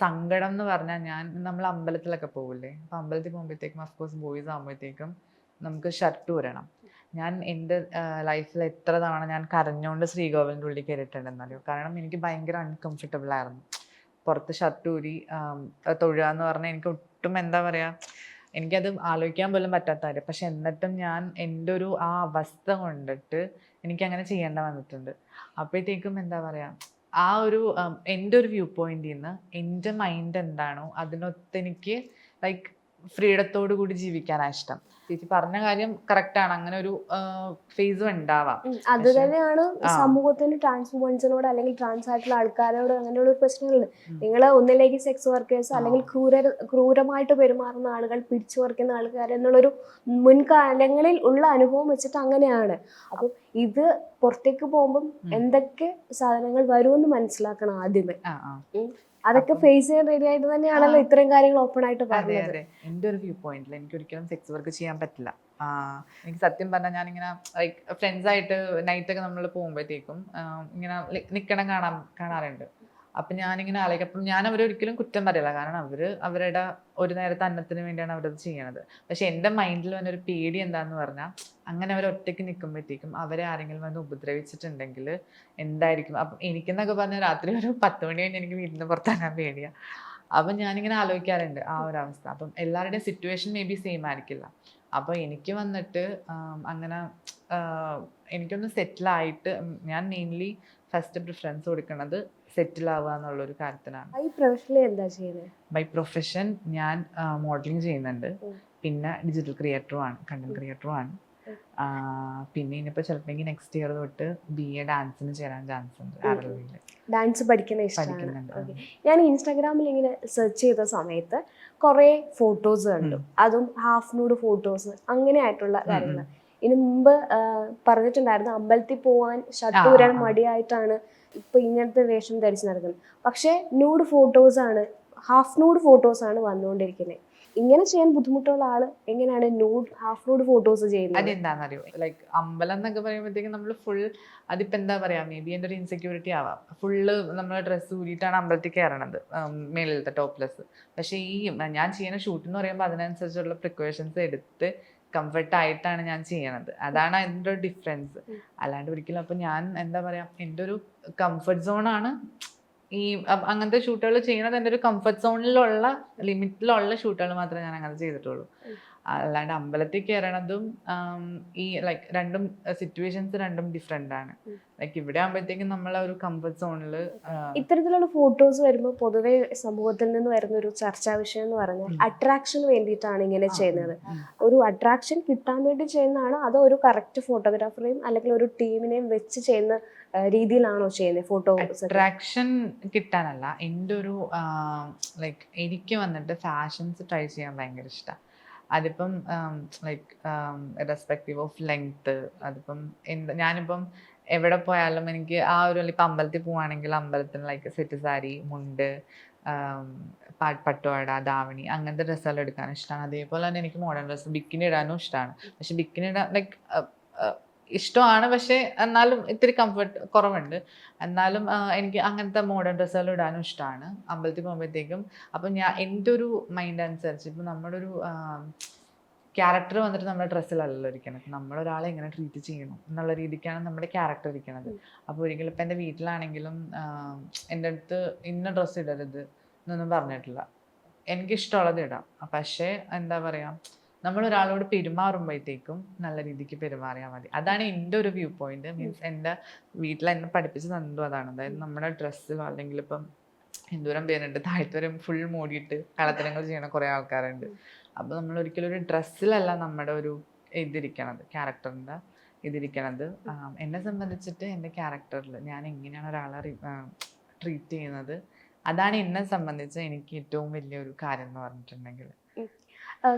സങ്കടം എന്ന് പറഞ്ഞാൽ ഞാൻ നമ്മൾ അമ്പലത്തിലൊക്കെ പോകില്ലേ അപ്പം അമ്പലത്തിൽ പോകുമ്പോഴത്തേക്കും അഫ്കോഴ്സ് ബോയ്സ് ആകുമ്പോഴത്തേക്കും നമുക്ക് ഷർട്ട് ഊരണം. ഞാൻ എന്റെ ലൈഫിൽ എത്ര തവണ ഞാൻ കരഞ്ഞുകൊണ്ട് ശ്രീകോവിലിന്റെ ഉള്ളിൽ കയറിയിട്ടുണ്ടെന്നറിയോ കാരണം എനിക്ക് ഭയങ്കര അൺകംഫർട്ടബിൾ ആയിരുന്നു. പുറത്ത് ഷർട്ട് ഊരി തൊഴുക എന്ന് പറഞ്ഞാൽ എനിക്ക് ഒട്ടും എന്താ പറയുക എനിക്കത് ആലോചിക്കാൻ പോലും പറ്റാത്ത കാര്യം. പക്ഷെ എന്നിട്ടും ഞാൻ എന്റെ ഒരു ആ അവസ്ഥ കൊണ്ടിട്ട് എനിക്ക് അങ്ങനെ ചെയ്യേണ്ട വന്നിട്ടുണ്ട്. അപ്പോഴത്തേക്കും എന്താ പറയുക ആ ഒരു എന്റെ ഒരു വ്യൂ പോയിന്റിൽ നിന്ന് എന്റെ മൈൻഡ് എന്താണോ അതിനൊത്ത് എനിക്ക് ലൈക്ക് ഫ്രീഡത്തോടു കൂടി ജീവിക്കാനാണ് ഇഷ്ടം. ചേച്ചി പറഞ്ഞ കാര്യം കറക്റ്റ് ആണ്. അങ്ങനെ ഒരു ഫേസും ഉണ്ടാവാം. അത് തന്നെയാണ്. സമൂഹത്തിന് ട്രാൻസ് വുമൻസിനോട് അല്ലെങ്കിൽ ട്രാൻസ് ആയിട്ടുള്ള ആൾക്കാരോട് അങ്ങനെയുള്ള ഒരു പ്രശ്നങ്ങളുണ്ട് നിങ്ങൾ ഒന്നിലേക്ക് സെക്സ് വർക്കേഴ്സ് അല്ലെങ്കിൽ ക്രൂര ക്രൂരമായിട്ട് പെരുമാറുന്ന ആളുകൾ പിടിച്ചു പറിക്കുന്ന ആൾക്കാർ എന്നുള്ളൊരു മുൻകാലങ്ങളിൽ ഉള്ള അനുഭവം വെച്ചിട്ട് അങ്ങനെയാണ്. അപ്പം ഇത് പുറത്തേക്ക് പോകുമ്പം എന്തൊക്കെ സാധനങ്ങൾ വരുമെന്ന് മനസ്സിലാക്കണം ആദ്യമേ. അതൊക്കെ ഫേസ് ചെയ്യാൻ റെഡി ആയിട്ട് തന്നെയാണല്ലോ. ഇത്രയും കാര്യങ്ങൾ ഓപ്പൺ ആയിട്ട് പറഞ്ഞത്. അതെ. എന്റെ ഒരു വ്യൂ പോയിന്റിൽ എനിക്ക് ഒരിക്കലും സെക്സ് വർക്ക് ചെയ്യാൻ പറ്റില്ല. എനിക്ക് സത്യം പറഞ്ഞാൽ ഞാനിങ്ങനെ ലൈക്ക് ഫ്രണ്ട്സ് ആയിട്ട് നൈറ്റ് ഒക്കെ നമ്മൾ പോകുമ്പോഴത്തേക്കും ഇങ്ങനെ നിൽക്കണം കാണാൻ കാണാറുണ്ട്. അപ്പം ഞാനിങ്ങനെ ആലോചിക്കും അപ്പം ഞാൻ അവരെ ഒരിക്കലും കുറ്റം പറയില്ല. കാരണം അവർ അവരുടെ ഒരു നേരത്തെ അന്നത്തിന് വേണ്ടിയാണ് അവരത് ചെയ്യണത്. പക്ഷെ എന്റെ മൈൻഡിൽ വന്ന ഒരു പേടി എന്താന്ന് പറഞ്ഞാൽ അങ്ങനെ അവർ ഒറ്റയ്ക്ക് നിൽക്കുമ്പോഴത്തേക്കും അവരെ ആരെങ്കിലും വന്ന് ഉപദ്രവിച്ചിട്ടുണ്ടെങ്കിൽ എന്തായിരിക്കും? അപ്പം എനിക്കെന്നൊക്കെ പറഞ്ഞാൽ രാത്രി ഒരു പത്ത് മണി കഴിഞ്ഞ് എനിക്ക് വീട്ടിൽ നിന്ന് പുറത്തിറങ്ങാൻ പേടിയാണ് അപ്പം ഞാനിങ്ങനെ ആലോചിക്കാറുണ്ട് ആ ഒരു അവസ്ഥ. അപ്പം എല്ലാവരുടെയും സിറ്റുവേഷൻ മേ ബി സെയിം ആയിരിക്കില്ല. അപ്പോൾ എനിക്ക് വന്നിട്ട് അങ്ങനെ എനിക്കൊന്ന് സെറ്റിലായിട്ട് ഞാൻ മെയിൻലി ഫസ്റ്റ് പ്രിഫറൻസ് കൊടുക്കുന്നത് സെറ്റിൽ ആവുക എന്നുള്ളൊരു കാര്യത്തിനാണ്. ഈ പ്രൊഫഷനിൽ എന്താ ചെയ്യുന്നത് ബൈ പ്രൊഫഷൻ ഞാൻ മോഡലിംഗ് ചെയ്യുന്നുണ്ട്. പിന്നെ ഡിജിറ്റൽ ക്രിയേറ്ററും ആണ് കണ്ടന്റ് ക്രിയേറ്ററും ആണ്. പിന്നെ ഇനിയിപ്പോ ചിലപ്പോ നെക്സ്റ്റ് ഇയർ തൊട്ട് ബി എ ഡാൻസിന് ചേരാൻ ചാൻസ് ഉണ്ട് ഡാൻസ് പഠിക്കുന്ന ഇഷ്ടമാണ് ഞാൻ ഇൻസ്റ്റാഗ്രാമിൽ ഇങ്ങനെ സെർച്ച് ചെയ്ത സമയത്ത് കുറേ ഫോട്ടോസ് കണ്ടു. അതും ഹാഫ് നൂഡ് ഫോട്ടോസ് അങ്ങനെ ആയിട്ടുള്ള കാര്യങ്ങൾ ഇതിനു മുമ്പ് പറഞ്ഞിട്ടുണ്ടായിരുന്നു അമ്പലത്തിൽ പോവാൻ ആ, മടിയായിട്ടാണ് ഇപ്പൊ ഇങ്ങനത്തെ വേഷം ധരിച്ചു നടക്കുന്നത്. പക്ഷെ നൂഡ് ഫോട്ടോസ് ആണ് ഹാഫ് ന്യൂഡ് ഫോട്ടോസ് ആണ് വന്നുകൊണ്ടിരിക്കുന്നത് ഇങ്ങനെ ചെയ്യാൻ ബുദ്ധിമുട്ടുള്ള ആൾ എങ്ങനെയാണ് നൂഡ് ഹാഫ് നൂഡ് ഫോട്ടോസ് ചെയ്യുന്നത്? അതെന്താണെന്നറിയോ ലൈക്ക് അമ്പലം എന്നൊക്കെ പറയുമ്പോഴത്തേക്കും നമ്മൾ ഫുൾ അതിപ്പോ എന്താ പറയാ മേ ബി എന്റെ ഒരു ഇൻസെക്യൂരിറ്റി ആവാം. ഫുള്ള് നമ്മൾ ഡ്രസ്സ് ഊരിയിട്ടാണ് അമ്പലത്തിൽ കയറണത് മേളിലത്തെ ടോപ്ലെസ് പക്ഷെ ഈ ഞാൻ ചെയ്യുന്ന ഷൂട്ട് എന്ന് പറയുമ്പോൾ അതിനനുസരിച്ചുള്ള പ്രിക്കോഷൻസ് എടുത്ത് കംഫർട്ട് ആയിട്ടാണ് ഞാൻ ചെയ്യണത്. അതാണ് അതിന്റെ ഒരു ഡിഫറൻസ് അല്ലാണ്ട് ഒരിക്കലും അപ്പൊ ഞാൻ എന്താ പറയാ എന്റെ ഒരു കംഫർട്ട് സോണാണ് ഈ അങ്ങനത്തെ ഷൂട്ടുകൾ ചെയ്യണത്. എന്റെ ഒരു കംഫർട്ട് സോണിലുള്ള ലിമിറ്റിലുള്ള ഷൂട്ടുകൾ മാത്രമേ ഞാൻ അങ്ങനെ ചെയ്തിട്ടുള്ളൂ. അല്ലാണ്ട് അമ്പലത്തിൽ കയറണതും ഈ ലൈക്ക് രണ്ടും സിറ്റുവേഷൻസ് രണ്ടും ഡിഫറെന്റ് ആണ്. ലൈക്ക് ഇവിടെ ആകുമ്പോഴത്തേക്കും നമ്മളെ ഒരു കംഫർട്ട് സോണിൽ ഇത്തരത്തിലുള്ള ഫോട്ടോസ് വരുമ്പോൾ പൊതുവെ സമൂഹത്തിൽ നിന്ന് വരുന്ന ഒരു ചർച്ചാ വിഷയം എന്ന് പറഞ്ഞാൽ അട്രാക്ഷന് വേണ്ടിയിട്ടാണ് ഇങ്ങനെ ചെയ്യുന്നത്. ഒരു അട്രാക്ഷൻ കിട്ടാൻ വേണ്ടി ചെയ്യുന്നതാണ്? അതോ ഒരു കറക്റ്റ് ഫോട്ടോഗ്രാഫറെയും അല്ലെങ്കിൽ ഒരു ടീമിനെയും വെച്ച് ചെയ്യുന്ന രീതിയിലാണോ ചെയ്യുന്നത് ഫോട്ടോ അട്രാക്ഷൻ കിട്ടാനല്ല. എന്റെ ഒരു ലൈക്ക് എനിക്ക് വന്നിട്ട് ഫാഷൻസ് ട്രൈ ചെയ്യാൻ ഭയങ്കര ഇഷ്ടമാണ് അതിപ്പം ലൈക്ക് റെസ്പെക്റ്റീവ് ഓഫ് ലെങ്ത് അതിപ്പം എന്ത് ഞാനിപ്പം എവിടെ പോയാലും എനിക്ക് ആ ഒരു ഇപ്പം അമ്പലത്തിൽ പോവാണെങ്കിൽ അമ്പലത്തിന് ലൈക്ക് സെറ്റ് സാരി മുണ്ട് പട്ടുവാട ദാവണി അങ്ങനത്തെ ഡ്രസ്സുകൾ എടുക്കാൻ ഇഷ്ടമാണ് അതേപോലെ തന്നെ എനിക്ക് മോഡേൺ ഡ്രസ്സ് ബിക്കിനി ഇടാനും ഇഷ്ടമാണ് പക്ഷെ ബിക്കിനി ഇടാൻ ലൈക്ക് ഇഷ്ടമാണ് പക്ഷേ എന്നാലും ഇത്തിരി കംഫർട്ട് കുറവുണ്ട്. എന്നാലും എനിക്ക് അങ്ങനത്തെ മോഡേൺ ഡ്രസ്സുകൾ ഇടാനും ഇഷ്ടമാണ് അമ്പലത്തിൽ പോകുമ്പോഴത്തേക്കും അപ്പം ഞാൻ എന്റെ ഒരു മൈൻഡ് അനുസരിച്ച് ഇപ്പം നമ്മുടെ ഒരു ക്യാരക്ടർ വന്നിട്ട് നമ്മുടെ ഡ്രസ്സിലല്ലല്ലോ ഇരിക്കണം നമ്മളൊരാളെ എങ്ങനെ ട്രീറ്റ് ചെയ്യണം എന്നുള്ള രീതിക്കാണ് നമ്മുടെ ക്യാരക്ടർ ഇരിക്കുന്നത് അപ്പോൾ ഒരിക്കലും ഇപ്പം എന്റെ വീട്ടിലാണെങ്കിലും എന്റെ അടുത്ത് ഇന്ന ഡ്രസ്സ് ഇടരുത് എന്നൊന്നും പറഞ്ഞിട്ടില്ല. എനിക്കിഷ്ടമുള്ളത് ഇടാം. പക്ഷേ എന്താ പറയുക നമ്മൾ ഒരാളോട് പെരുമാറുമ്പോഴത്തേക്കും നല്ല രീതിക്ക് പെരുമാറിയാൽ മതി. അതാണ് എന്റെ ഒരു വ്യൂ പോയിന്റ് മീൻസ് എന്റെ വീട്ടിൽ എന്നെ പഠിപ്പിച്ച് തന്നതും അതാണ്. അതായത് നമ്മുടെ ഡ്രസ്സിലോ അല്ലെങ്കിൽ ഇപ്പം എന്തോരം പേരുണ്ട്. താഴ്ത്തവരും ഫുൾ മൂടിയിട്ട് കളത്തരങ്ങൾ ചെയ്യണ കുറേ ആൾക്കാരുണ്ട്. അപ്പോൾ നമ്മൾ ഒരിക്കലും ഒരു ഡ്രസ്സിലല്ല നമ്മുടെ ഒരു ഇതിരിക്കണത് ക്യാരക്ടറിന്റെ ഇതിരിക്കണത്. എന്നെ സംബന്ധിച്ചിട്ട് എന്റെ ക്യാരക്ടറിൽ ഞാൻ എങ്ങനെയാണ് ഒരാളെ ട്രീറ്റ് ചെയ്യുന്നത്? അതാണ് എന്നെ സംബന്ധിച്ച് എനിക്ക് ഏറ്റവും വലിയൊരു കാര്യം എന്ന് പറഞ്ഞിട്ടുണ്ടെങ്കിൽ.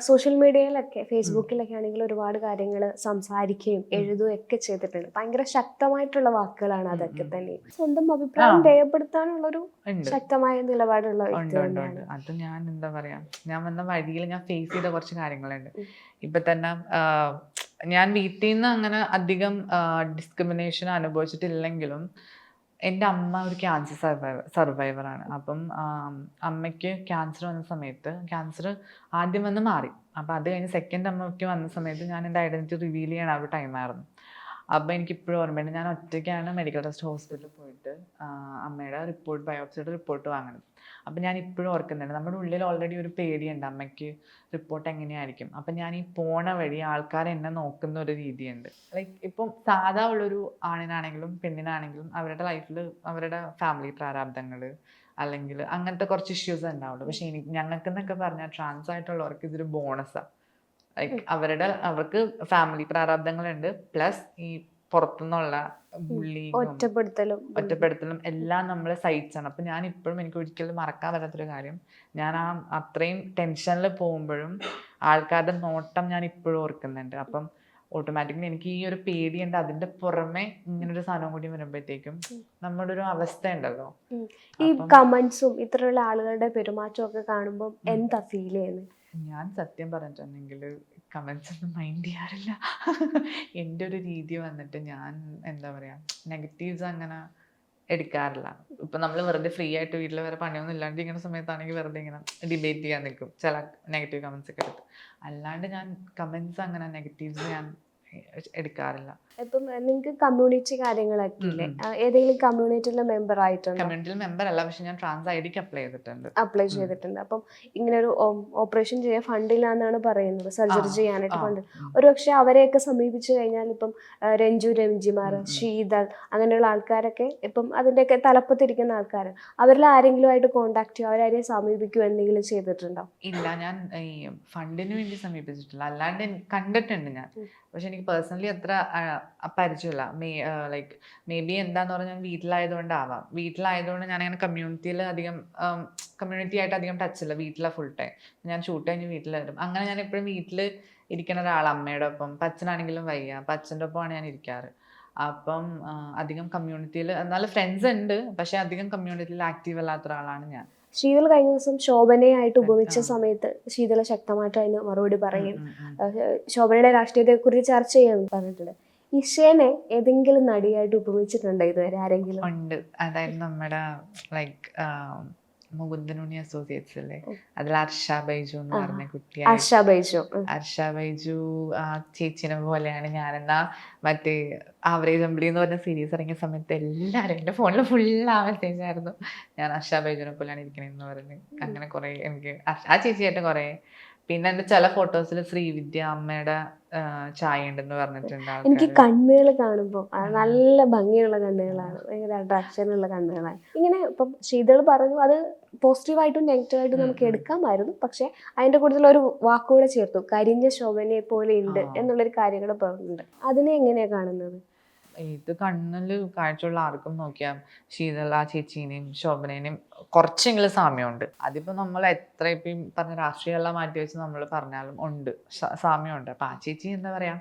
സോഷ്യൽ മീഡിയയിലൊക്കെ ഫേസ്ബുക്കിലൊക്കെ ആണെങ്കിൽ ഒരുപാട് കാര്യങ്ങൾ സംസാരിക്കുകയും എഴുതുകയും ഒക്കെ ചെയ്തിട്ടുണ്ട്. ഭയങ്കര ശക്തമായിട്ടുള്ള വാക്കുകളാണ് അതൊക്കെ തന്നെ. സ്വന്തം അഭിപ്രായം രേഖപ്പെടുത്താനുള്ള രേഖപ്പെടുത്താനുള്ളൊരു ഉണ്ട്. ശക്തമായ നിലപാടുള്ള അത് ഞാൻ എന്താ പറയാ ഞാൻ വന്ന വഴിയിൽ ഞാൻ ഫേസ് ചെയ്ത കുറച്ച് കാര്യങ്ങളുണ്ട്. ഇപ്പൊ തന്നെ ഞാൻ വീട്ടിൽ നിന്ന് അങ്ങനെ അധികം ഡിസ്ക്രിമിനേഷൻ അനുഭവിച്ചിട്ടില്ലെങ്കിലും എന്റെ അമ്മ ഒരു ക്യാൻസർ സർവൈവർ സർവൈവറാണ് അപ്പം അമ്മയ്ക്ക് ക്യാൻസർ വന്ന സമയത്ത് ക്യാൻസർ ആദ്യം വന്ന് മാറി. അപ്പം അത് കഴിഞ്ഞ് സെക്കൻഡ് അമ്മയ്ക്ക് വന്ന സമയത്ത് ഞാൻ എന്റെ ഐഡന്റിറ്റി റിവീൽ ചെയ്യണ ആ ഒരു ടൈമായിരുന്നു അപ്പോൾ എനിക്ക് ഇപ്പോഴും ഓർമ്മയുണ്ട്. ഞാൻ ഒറ്റയ്ക്കാണ് മെഡിക്കൽ ടെസ്റ്റ് ഹോസ്പിറ്റലിൽ പോയിട്ട് അമ്മയുടെ റിപ്പോർട്ട് ബയോപ്സിയുടെ റിപ്പോർട്ട് വാങ്ങണം അപ്പം ഞാൻ ഇപ്പോഴും ഓർക്കുന്നുണ്ട്. നമ്മുടെ ഉള്ളിൽ ഓൾറെഡി ഒരു പേടിയുണ്ട്. അമ്മയ്ക്ക് റിപ്പോർട്ട് എങ്ങനെയായിരിക്കും? അപ്പം ഞാൻ ഈ പോണ വഴി ആൾക്കാർ എന്നെ നോക്കുന്ന ഒരു രീതിയുണ്ട്. ലൈക്ക് ഇപ്പം സാധാ ഉള്ളൊരു ആണിനാണെങ്കിലും പെണ്ണിനാണെങ്കിലും അവരുടെ ലൈഫിൽ അവരുടെ ഫാമിലി പ്രാരാബ്ദങ്ങൾ അല്ലെങ്കിൽ അങ്ങനത്തെ കുറച്ച് ഇഷ്യൂസ് ഉണ്ടാവുള്ളൂ. പക്ഷേ എനിക്ക് ഞങ്ങൾക്ക് എന്നൊക്കെ പറഞ്ഞാൽ ട്രാൻസ് ആയിട്ടുള്ളവർക്ക് ഇതൊരു ബോണസാണ് ലൈക്ക് അവരുടെ അവർക്ക് ഫാമിലി പ്രാരാബ്ദങ്ങളുണ്ട്. പ്ലസ് ഈ പുറത്തുനിന്നുള്ള ഒറ്റപ്പെടുത്തലും ഒറ്റപ്പെടുത്തലും എല്ലാം നമ്മളെ സഹിച്ചാണ്. അപ്പൊ ഞാൻ ഇപ്പോഴും എനിക്ക് ഒരിക്കലും മറക്കാൻ പറ്റാത്തൊരു കാര്യം ഞാൻ ആ അത്രയും ടെൻഷനിൽ പോകുമ്പോഴും ആൾക്കാരുടെ നോട്ടം ഞാൻ ഇപ്പോഴും ഓർക്കുന്നുണ്ട്. അപ്പം ഓട്ടോമാറ്റിക്കലി എനിക്ക് ഈ ഒരു പേടിയുണ്ട്. അതിന്റെ പുറമെ ഇങ്ങനെ ഒരു സാധനം കൂടി വരുമ്പോഴത്തേക്കും നമ്മുടെ ഒരു അവസ്ഥ ഉണ്ടല്ലോ. ഈ കമന്റ്സും ഇത്രയുള്ള ആളുകളുടെ പെരുമാറ്റവും ഒക്കെ കാണുമ്പോൾ എന്താ ഫീൽ ചെയ്യുന്നത് ഞാൻ സത്യം പറഞ്ഞിട്ടുണ്ടെങ്കിൽ കമൻസ് ഒന്നും മൈൻഡ് ചെയ്യാറില്ല. എന്റെ ഒരു രീതി വന്നിട്ട് ഞാൻ എന്താ പറയാ നെഗറ്റീവ്സ് അങ്ങനെ എടുക്കാറില്ല. ഇപ്പൊ നമ്മൾ വെറുതെ ഫ്രീ ആയിട്ട് വീട്ടിൽ വേറെ പണിയൊന്നും ഇല്ലാണ്ട് ഇങ്ങനെ സമയത്താണെങ്കിൽ വെറുതെ ഇങ്ങനെ ഡിബേറ്റ് ചെയ്യാൻ നിൽക്കും ചില നെഗറ്റീവ് കമൻസ് ഒക്കെ എടുത്ത്. അല്ലാണ്ട് ഞാൻ കമൻസ് അങ്ങനെ നെഗറ്റീവ്സ് ഞാൻ എടുക്കാറില്ല. ഇപ്പം നിങ്ങൾക്ക് കമ്മ്യൂണിറ്റി കാര്യങ്ങളൊക്കെ ഇല്ലേ ഏതെങ്കിലും കമ്മ്യൂണിറ്റിയിലെ മെമ്പർ ആയിട്ടുണ്ട് കമ്മ്യൂണിറ്റിയിൽ മെമ്പർ അല്ല പക്ഷെ ഞാൻ ട്രാൻസ് ഐ ഡിക്ക് അപ്ലൈ ചെയ്തിട്ടുണ്ട്. അപ്ലൈ ചെയ്തിട്ടുണ്ട്. അപ്പം ഇങ്ങനെ ഒരു ഓപ്പറേഷൻ ചെയ്യാൻ ഫണ്ടില്ല എന്നാണ് പറയുന്നത് സർജറി ചെയ്യാനായിട്ട് ഫണ്ട്. ഒരു പക്ഷെ അവരെയൊക്കെ സമീപിച്ചു കഴിഞ്ഞാൽ ഇപ്പം രഞ്ജു രഞ്ജിമാർ. ശീതൾ അങ്ങനെയുള്ള ആൾക്കാരൊക്കെ ഇപ്പം അതിന്റെയൊക്കെ തലപ്പത്തിരിക്കുന്ന ആൾക്കാർ അവരിൽ ആരെങ്കിലും ആയിട്ട് കോണ്ടാക്ട് ചെയ്യുക അവരാരെയും സമീപിക്കുക എന്തെങ്കിലും ചെയ്തിട്ടുണ്ടോ? ഇല്ല ഞാൻ ഈ ഫണ്ടിന് വേണ്ടി സമീപിച്ചിട്ടില്ല. അല്ലാണ്ട് കണ്ടിട്ടുണ്ട് ഞാൻ. പക്ഷെ എനിക്ക് പേഴ്സണലി അത്ര പരിചയമില്ല. മേ ലൈക്ക് മേ ബി എന്താന്ന് പറഞ്ഞാൽ ഞാൻ വീട്ടിലായതുകൊണ്ടാവാം. വീട്ടിലായതുകൊണ്ട് ഞാൻ അങ്ങനെ കമ്മ്യൂണിറ്റിയിൽ അധികം കമ്മ്യൂണിറ്റി ആയിട്ട് അധികം ടച്ച് ഇല്ല. വീട്ടിലെ ഫുൾ ടൈം ഞാൻ ഷൂട്ട് കഴിഞ്ഞ് വീട്ടിൽ വരും അങ്ങനെ ഞാൻ എപ്പോഴും വീട്ടിൽ ഇരിക്കുന്ന ഒരാൾ അമ്മയുടെ ഒപ്പം അച്ഛനാണെങ്കിലും വയ്യ. അപ്പം അച്ഛന്റെ ഒപ്പമാണ് ഞാൻ ഇരിക്കാറ്. അപ്പം അധികം കമ്മ്യൂണിറ്റിയിൽ എന്നാലും ഫ്രണ്ട്സ് ഉണ്ട്. പക്ഷെ അധികം കമ്മ്യൂണിറ്റിയിൽ ആക്റ്റീവ് അല്ലാത്ത ഒരാളാണ് ഞാൻ. ശീതൾ കഴിഞ്ഞ ദിവസം ശോഭനയായിട്ട് ഉപമിച്ച സമയത്ത് ശീതള ശക്തമായിട്ട് അതിന് മറുപടി പറയും. ശോഭനയുടെ രാഷ്ട്രീയത്തെ കുറിച്ച് ചർച്ച ചെയ്യാൻ പറഞ്ഞിട്ടുണ്ട്. ഇഷേനെ ഏതെങ്കിലും നടിയായിട്ട് ഉപമിച്ചിട്ടുണ്ടോ ഇതുവരെ ആരെങ്കിലും? ഉണ്ട്. അതായത് നമ്മുടെ ലൈക്ക് മുകുന്ദനുണി അസോസിയേറ്റ്സ് അല്ലേ. അതിൽ ഹർഷ ബൈജു എന്ന് പറഞ്ഞ കുട്ടി ബൈജു. അർഷ ഹർഷ ബൈജു ആ ചേച്ചിനെ പോലെയാണ് ഞാനെന്നാ മറ്റേ ആവറേജ് അമ്പിളി എന്ന് പറഞ്ഞ സീരീസ് ഇറങ്ങിയ സമയത്ത് എല്ലാവരും എന്റെ ഫോണിൽ ഫുൾ ആ മെസ്സേജ് ആയിരുന്നു. ഞാൻ ഹർഷ ബൈജുനെ പോലെയാണ് ഇരിക്കണെന്ന് പറഞ്ഞ്. അങ്ങനെ കുറേ എനിക്ക് ആ ചേച്ചിയായിട്ട് കുറേ. പിന്നെ എന്റെ ചില ഫോട്ടോസിൽ ശ്രീവിദ്യ അമ്മയുടെ ചായ ഉണ്ടെന്ന് പറഞ്ഞിട്ടുണ്ട് എനിക്ക് കണ്ണുകൾ കാണുമ്പോൾ നല്ല ഭംഗിയുള്ള കണ്ണുകളാണ്. ഭയങ്കര അട്രാക്ഷൻ ഉള്ള കണ്ണുകളാണ്. ഇങ്ങനെ ഇപ്പം ശീതൾ പറഞ്ഞു അത് പോസിറ്റീവായിട്ടും നെഗറ്റീവായിട്ടും നമുക്ക് എടുക്കാമായിരുന്നു. പക്ഷെ അതിന്റെ കൂടുതൽ ഒരു വാക്കുകൂടെ ചേർത്തു. കരിഞ്ഞ ശോഭനയെ പോലെ ഉണ്ട്. എന്നുള്ളൊരു കാര്യം കൂടെ പറഞ്ഞിട്ടുണ്ട്. അതിനെ എങ്ങനെയാണ് കാണുന്നത്? ഇത് കണ്ണിൽ കാഴ്ചയുള്ള ആർക്കും നോക്കിയാൽ ശീതള ചേച്ചീനെയും ശോഭനേനെയും കുറച്ചെങ്കിലും സാമ്യമുണ്ട്. അതിപ്പോ നമ്മൾ എത്ര ഇപ്പം പറഞ്ഞ രാഷ്ട്രീയമെല്ലാം മാറ്റി വെച്ച് നമ്മൾ പറഞ്ഞാലും ഉണ്ട്. സാമ്യമുണ്ട്. അപ്പൊ ആ ചേച്ചി എന്താ പറയാ?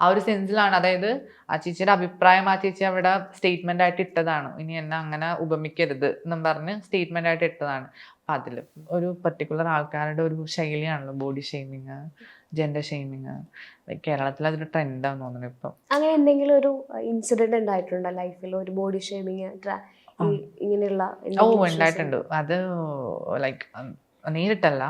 ആ ഒരു സെൻസിലാണ്. അതായത് ആ ചേച്ചിയുടെ അഭിപ്രായം ആ ചേച്ചി അവിടെ സ്റ്റേറ്റ്മെന്റ് ആയിട്ട് ഇട്ടതാണ്. ഇനി എന്നെ അങ്ങനെ ഉപമിക്കരുത് എന്നും പറഞ്ഞ് സ്റ്റേറ്റ്മെന്റ് ആയിട്ട് ഇട്ടതാണ്. അപ്പൊ അതിൽ ഒരു പർട്ടിക്കുലർ ആൾക്കാരുടെ ഒരു ശൈലിയാണല്ലോ ബോഡി ഷെയ്മിങ് ജെൻഡർ ഷെയ്മിങ് കേരളത്തിൽ അതൊരു ട്രെൻഡാന്ന് തോന്നുന്നു ഇപ്പം. അങ്ങനെ എന്തെങ്കിലും ഒരു ഇൻസിഡന്റ് ഉണ്ടായിട്ടുണ്ടോ ലൈഫിൽ ഒരു ബോഡി ഷെയ്മിങ്. ഇങ്ങനെയുള്ള ഓ ഉണ്ടായിട്ടുണ്ട്. അത് ലൈക്ക് നേരിട്ടല്ല.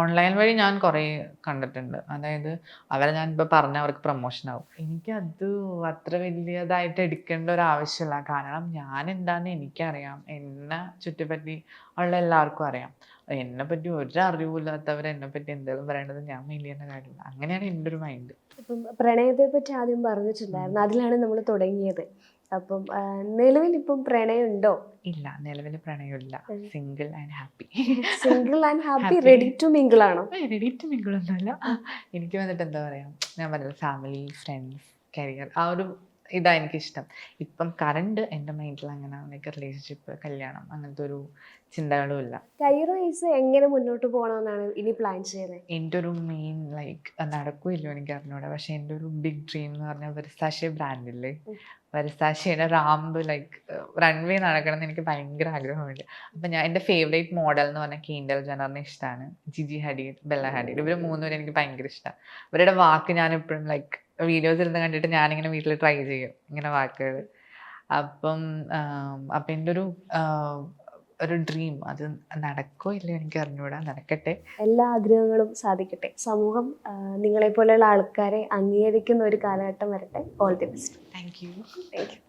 ഓൺലൈൻ വഴി ഞാൻ കുറേ കണ്ടിട്ടുണ്ട്. അതായത് അവരെ ഞാൻ ഇപ്പൊ പറഞ്ഞ അവർക്ക് പ്രൊമോഷൻ ആവും. എനിക്കത് അത്ര വലിയതായിട്ട് എടുക്കേണ്ട ഒരു ആവശ്യമില്ല. കാരണം ഞാൻ എന്താന്ന് എനിക്കറിയാം. എന്നെ ചുറ്റിപ്പറ്റി ഉള്ള എല്ലാവർക്കും അറിയാം. എന്നെ പറ്റി ഒരു അറിവില്ലാത്തവർ എന്നെ പറ്റി എന്തെങ്കിലും പറയേണ്ടത് ഞാൻ മെയിൻ ചെയ്യുന്ന കാര്യമില്ല. അങ്ങനെയാണ് എന്റെ ഒരു മൈൻഡ് ഇപ്പം പ്രണയത്തെ പറ്റി ആദ്യം പറഞ്ഞിട്ടുണ്ടായിരുന്നു. അതിലാണ് നമ്മൾ തുടങ്ങിയത്. അപ്പം നിലവിൽ ഇപ്പം പ്രണയമുണ്ടോ ഇല്ല നിലവിൽ പ്രണയമില്ല. Single and happy single and happy ready to mingle ആണോ? റെഡി ടു മിങ്കിളൊന്നുമല്ല എനിക്ക് വന്നിട്ട് എന്താ പറയാ? ഞാൻ പറഞ്ഞത് ഫാമിലി ഫ്രണ്ട്സ് കരിയർ ആ ഒരു ഇതാ എനിക്കിഷ്ടം. ഇപ്പം കറണ്ട് എന്റെ മൈൻഡിൽ അങ്ങനെ റിലേഷൻഷിപ്പ് കല്യാണം അങ്ങനത്തെ ഒരു ചിന്തകളും ഇല്ല. എങ്ങനെ മുന്നോട്ട് പോകണമെന്നാണ് ഇനി പ്ലാൻ ചെയ്യുന്നത് എന്റെ ഒരു മെയിൻ ലൈക്ക് നടക്കുമല്ലോ എനിക്ക് അറിഞ്ഞൂടെ. പക്ഷെ എന്റെ ഒരു ബിഗ് ഡ്രീം എന്ന് പറഞ്ഞാൽ വെർസാഷെ ബ്രാൻഡില്ലേ ഉം. വെർസാഷയുടെ റാമ്പ് ലൈക്ക് റൺവേ നടക്കണം എന്ന് എനിക്ക് ഭയങ്കര ആഗ്രഹമുണ്ട്. അപ്പം ഞാൻ എന്റെ ഫേവറേറ്റ് മോഡൽ എന്ന് പറഞ്ഞാൽ കീൻഡൽ ജനറിനെ ഇഷ്ടമാണ് ജിജി ഹഡീഡ് ബെല്ല ഹഡീഡ് ഇവർ മൂന്നുപേരും എനിക്ക് ഭയങ്കര ഇഷ്ടമാണ് ഇവരുടെ വാക്ക് ഞാൻ എപ്പോഴും ലൈക്ക് വീഡിയോസ് ഇരുന്ന് കണ്ടിട്ട് ഞാനിങ്ങനെ വീട്ടിൽ ട്രൈ ചെയ്യും ഇങ്ങനെ വാക്കുകൾ അപ്പം അപ്പം എന്റെ ഒരു ഒരു ഡ്രീം അത് നടക്കോ ഇല്ലയോ എനിക്ക് അറിഞ്ഞുകൂടാ നടക്കട്ടെ. എല്ലാ ആഗ്രഹങ്ങളും സാധിക്കട്ടെ. സമൂഹം നിങ്ങളെ നിങ്ങളെപ്പോലെയുള്ള ആൾക്കാരെ അംഗീകരിക്കുന്ന ഒരു കാലഘട്ടം വരട്ടെ. All the best thank you thank you